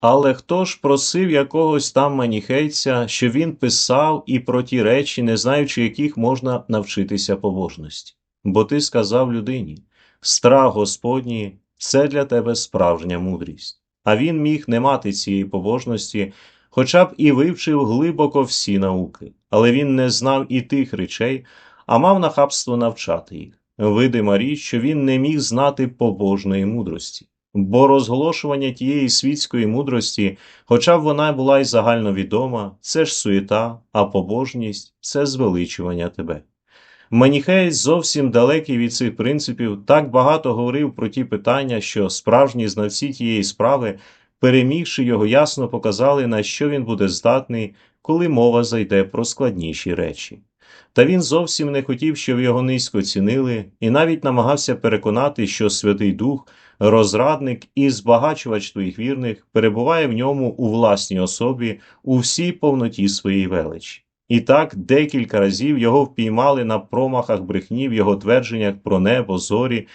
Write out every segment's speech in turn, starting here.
Але хто ж просив якогось там маніхейця, що він писав і про ті речі, не знаючи яких можна навчитися побожності? Бо ти сказав людині страх Господній це для тебе справжня мудрість. А він міг не мати цієї побожності, хоча б і вивчив глибоко всі науки, але він не знав і тих речей, а мав нахабство навчати їх. Видима річ, що він не міг знати побожної мудрості. Бо розголошування тієї світської мудрості, хоча б вона була й загальновідома, це ж суєта, а побожність це звеличування тебе. Маніхеєць зовсім далекий від цих принципів, так багато говорив про ті питання, що справжні знавці тієї справи, перемігши його, ясно показали, на що він буде здатний, коли мова зайде про складніші речі. Та він зовсім не хотів, щоб його низько цінили, і навіть намагався переконати, що Святий Дух, розрадник і збагачувач твоїх вірних, перебуває в ньому у власній особі у всій повноті своєї величі. І так декілька разів його впіймали на промахах брехні в його твердженнях про небо, зорі,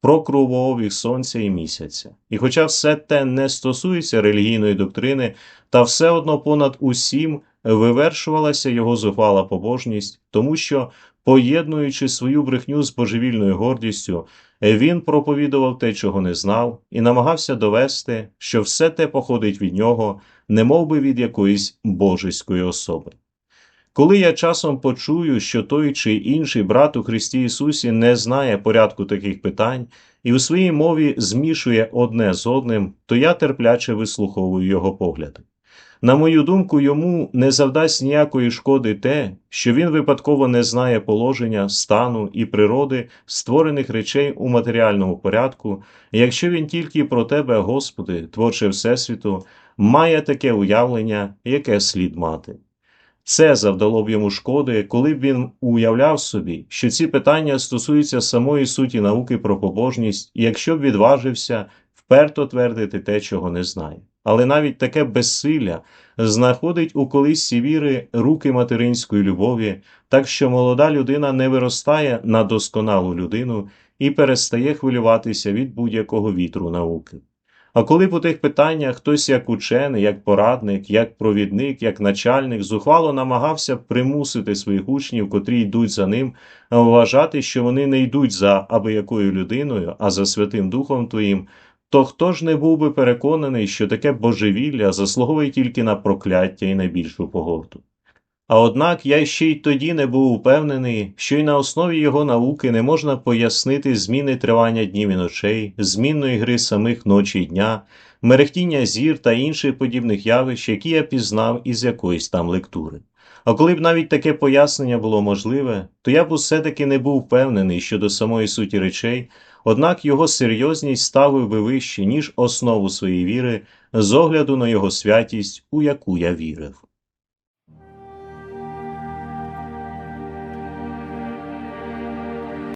про кругообіг сонця і місяця. І хоча все те не стосується релігійної доктрини, та все одно понад усім вивершувалася його зухвала побожність, тому що, поєднуючи свою брехню з божевільною гордістю, він проповідував те, чого не знав, і намагався довести, що все те походить від нього, немов би від якоїсь божеської особи. Коли я часом почую, що той чи інший брат у Христі Ісусі не знає порядку таких питань і у своїй мові змішує одне з одним, то я терпляче вислуховую його погляди. На мою думку, йому не завдасть ніякої шкоди те, що він випадково не знає положення, стану і природи створених речей у матеріальному порядку, якщо він тільки про тебе, Господи, творче Всесвіту, має таке уявлення, яке слід мати. Це завдало б йому шкоди, коли б він уявляв собі, що ці питання стосуються самої суті науки про побожність, якщо б відважився вперто твердити те, чого не знає. Але навіть таке безсилля знаходить у колисці віри руки материнської любові, так що молода людина не виростає на досконалу людину і перестає хвилюватися від будь-якого вітру науки. А коли по тих питаннях хтось як учений, як порадник, як провідник, як начальник зухвало намагався примусити своїх учнів, котрі йдуть за ним, вважати, що вони не йдуть за аби якою людиною, а за Святим Духом Твоїм, то хто ж не був би переконаний, що таке божевілля заслуговує тільки на прокляття і на більшу погорду? А однак я ще й тоді не був упевнений, що й на основі його науки не можна пояснити зміни тривання днів і ночей, змінної гри самих ночі й дня, мерехтіння зір та інших подібних явищ, які я пізнав із якоїсь там лектури. А коли б навіть таке пояснення було можливе, то я б усе таки не був впевнений щодо самої суті речей, однак його серйозність ставив би вище, ніж основу своєї віри, з огляду на його святість, у яку я вірив.